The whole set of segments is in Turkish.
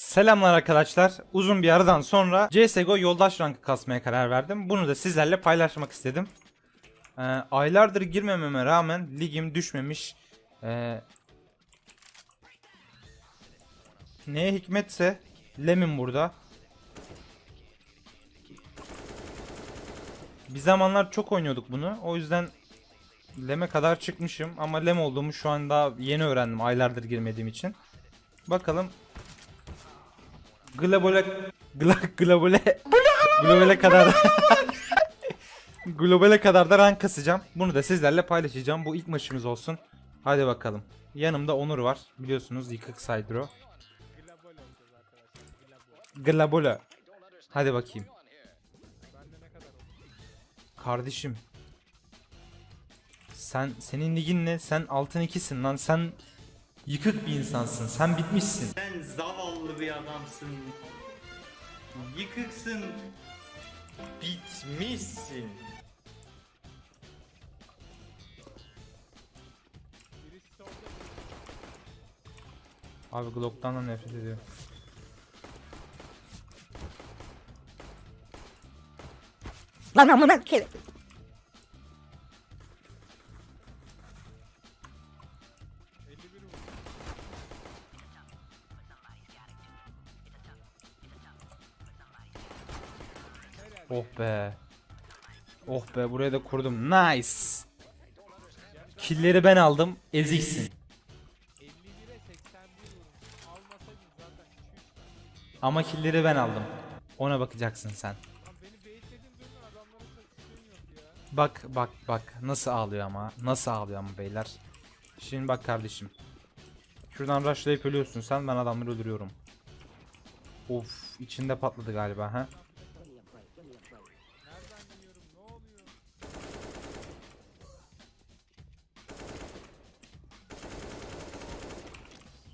Selamlar arkadaşlar. Uzun bir aradan sonra CSGO yoldaş rankı kasmaya karar verdim. Bunu da sizlerle paylaşmak istedim. Ee, aylardır girmememe rağmen ligim düşmemiş. Ee, neye hikmetse Lem'in burada. Bir zamanlar çok oynuyorduk bunu. O yüzden Lem'e kadar çıkmışım ama Lem olduğumu şu an daha yeni öğrendim aylardır girmediğim için. Bakalım Globale gla, globale globale kadar globale kadar da rank kasacağım. Bunu da sizlerle paylaşacağım. Bu ilk maçımız olsun. Hadi bakalım. Yanımda Onur var. Biliyorsunuz yıkık Saydro. Globale. Hadi bakayım. Kardeşim. Sen senin ligin ne? Sen altın ikisin lan. Sen yıkık bir insansın. Sen bitmişsin. Sen zavallı bir adamsın. Yıkıksın. Bitmişsin. Abi Glock'tan da nefret ediyorum. Lan amına ke- Oh be. Oh be buraya da kurdum. Nice. Killeri ben aldım. Eziksin. Ama killeri ben aldım. Ona bakacaksın sen. Bak bak bak nasıl ağlıyor ama. Nasıl ağlıyor ama beyler. Şimdi bak kardeşim. Şuradan rushlayıp ölüyorsun sen ben adamları öldürüyorum. Of içinde patladı galiba ha.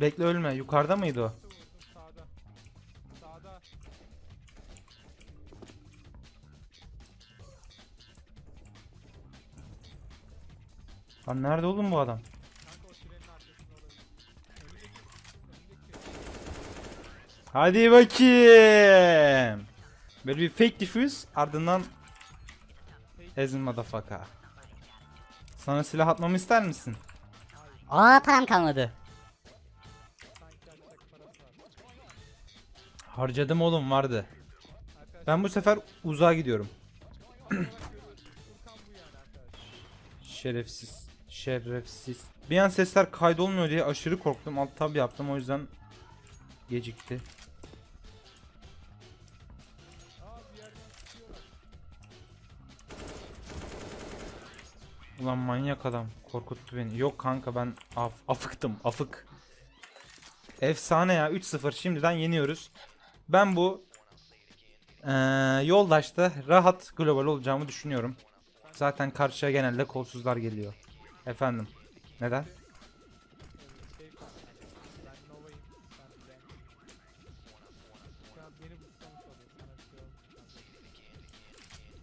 Bekle ölme. Yukarıda mıydı o? Lan nerede oğlum bu adam? Hadi bakayım. Böyle bir fake diffuse ardından Ezin motherfucker. Sana silah atmamı ister misin? Aa param kalmadı. Harcadım oğlum vardı. Ben bu sefer uzağa gidiyorum. Şerefsiz. Şerefsiz. Bir an sesler kaydolmuyor diye aşırı korktum. Alt tab yaptım o yüzden gecikti. Ulan manyak adam korkuttu beni. Yok kanka ben af afıktım afık. Efsane ya 3-0 şimdiden yeniyoruz. Ben bu eee, yoldaşta rahat global olacağımı düşünüyorum. Zaten karşıya genelde kolsuzlar geliyor. Efendim. Neden?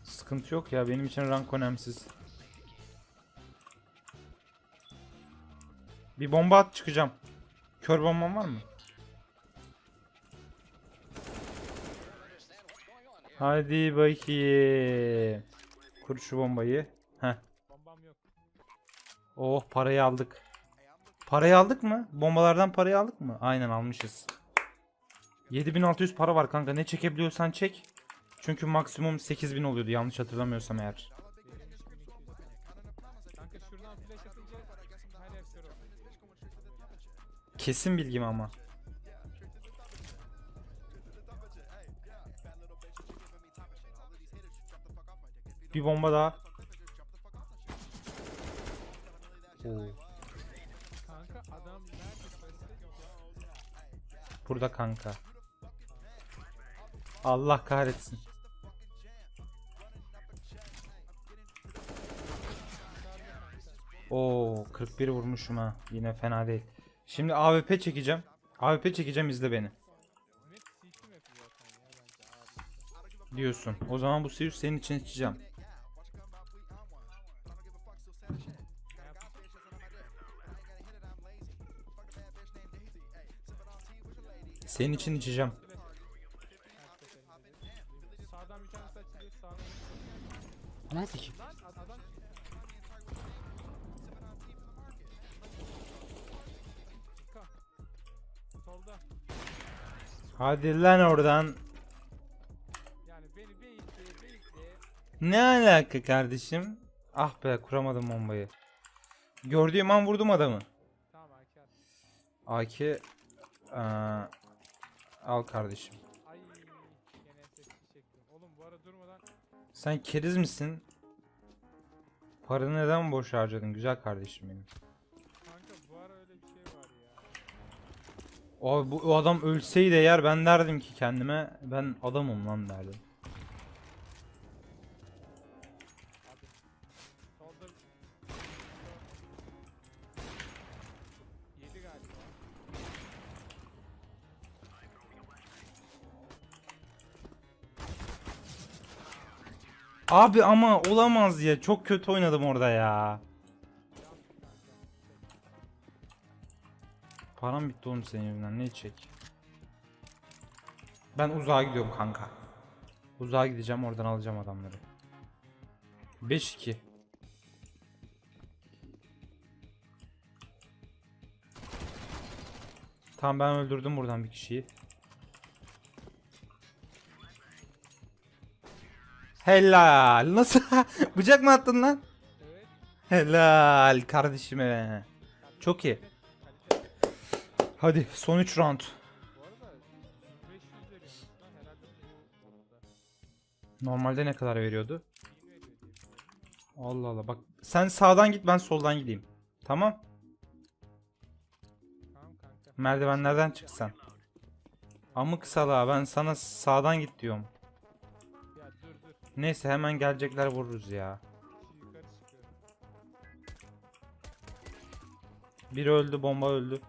Sıkıntı yok ya benim için rank önemsiz. Bir bomba at çıkacağım. Kör bombam var mı? Hadi bakayım. Kur şu bombayı. Heh. Oh parayı aldık. Parayı aldık mı? Bombalardan parayı aldık mı? Aynen almışız. 7600 para var kanka. Ne çekebiliyorsan çek. Çünkü maksimum 8000 oluyordu yanlış hatırlamıyorsam eğer. Kesin bilgim ama. Bir bomba daha. Oo, burada kanka. Allah kahretsin. Oo 41 vurmuşum ha. Yine fena değil. Şimdi AWP çekeceğim. AWP çekeceğim izle beni. Diyorsun. O zaman bu suyu senin için içeceğim. Senin için içeceğim. Sağdan bir. Hadi lan oradan. Ne alaka kardeşim? Ah be kuramadım bombayı. Gördüğüm an vurdum adamı. Tamam. AK aa, al kardeşim. Ay gene çektim. Oğlum bu ara durmadan Sen keriz misin? Paranı neden boş harcadın güzel kardeşim benim. kanka bu ara öyle bir şey var ya. O, bu, o adam ölseydi eğer ben derdim ki kendime ben adamım lan derdim. Abi ama olamaz ya çok kötü oynadım orada ya. Param bitti oğlum senin yüzünden ne içecek? Ben uzağa gidiyorum kanka. Uzağa gideceğim oradan alacağım adamları. 5-2. Tamam ben öldürdüm buradan bir kişiyi. Helal. Nasıl? Bıçak mı attın lan? Evet. Helal kardeşime. Çok iyi. Hadi son 3 round. Bu arada 500 veriyormuş lan herhalde bu orada. Normalde ne kadar veriyordu? 1000 veriyor diye biliyorum. Allah Allah bak sen sağdan git ben soldan gideyim. Tamam? Merdivenlerden çık sen. Amık salağa ben sana sağdan git diyorum. Neyse hemen gelecekler vururuz ya. Biri öldü bomba öldü.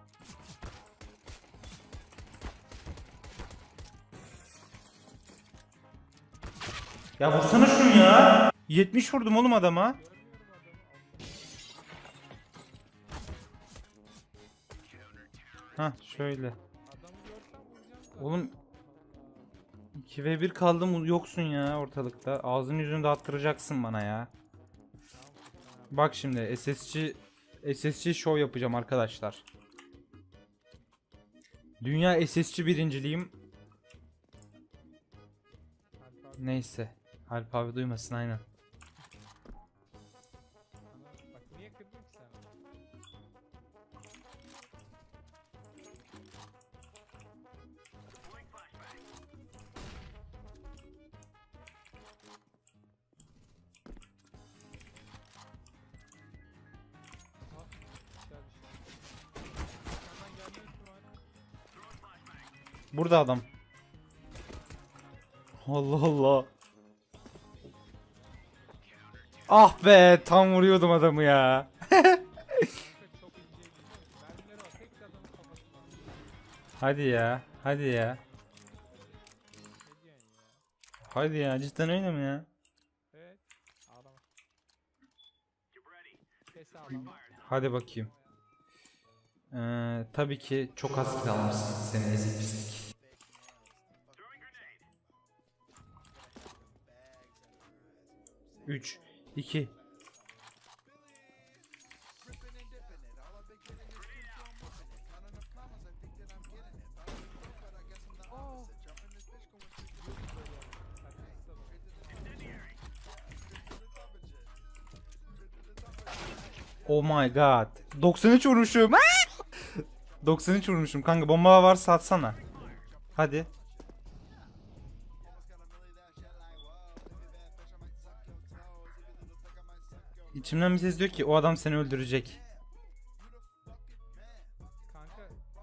Ya vursana şunu ya. 70 vurdum oğlum adama. Hah şöyle. Oğlum 2 ve 1 kaldım yoksun ya ortalıkta. Ağzını yüzünü dağıttıracaksın bana ya. Bak şimdi SSC SSC show yapacağım arkadaşlar. Dünya SSC birinciliğim. Neyse. Alp abi duymasın aynen. Burada adam. Allah Allah. Ah be tam vuruyordum adamı ya. Hadi ya. Hadi ya. Hadi ya cidden öyle mi ya? Hadi bakayım. Ee, tabii ki çok az kalmışsın senin ezik pislik. Üç, iki. Oh my god. 93 vurmuşum. 93 vurmuşum kanka bomba varsa atsana. Hadi. İçimden bir ses diyor ki o adam seni öldürecek. Kanka neyse.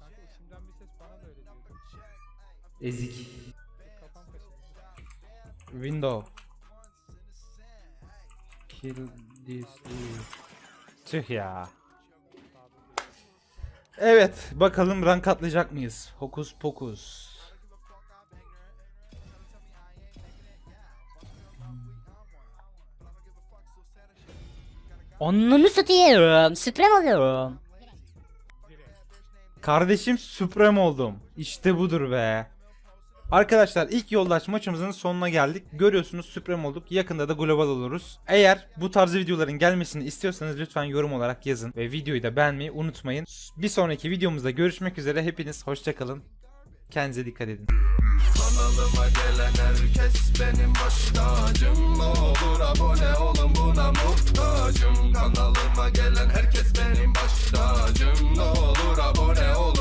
Kanka içimden bir ses bana da öyle diyordu. Ezik. Dur, Kafam kaşındı. Window. Kill this. Tüh ya. Evet bakalım rank atlayacak mıyız? Hokus pokus. Onunu satıyorum. Sprem alıyorum. Kardeşim Supreme oldum. İşte budur be. Arkadaşlar ilk yoldaş maçımızın sonuna geldik. Görüyorsunuz Supreme olduk. Yakında da global oluruz. Eğer bu tarz videoların gelmesini istiyorsanız lütfen yorum olarak yazın. Ve videoyu da beğenmeyi unutmayın. Bir sonraki videomuzda görüşmek üzere. Hepiniz hoşçakalın. Kendinize dikkat edin. Kanalıma gelen herkes benim baş tacım Olur abone olun buna muhtacım. Kanalıma gelen herkes benim baş tacım Olur abone olun.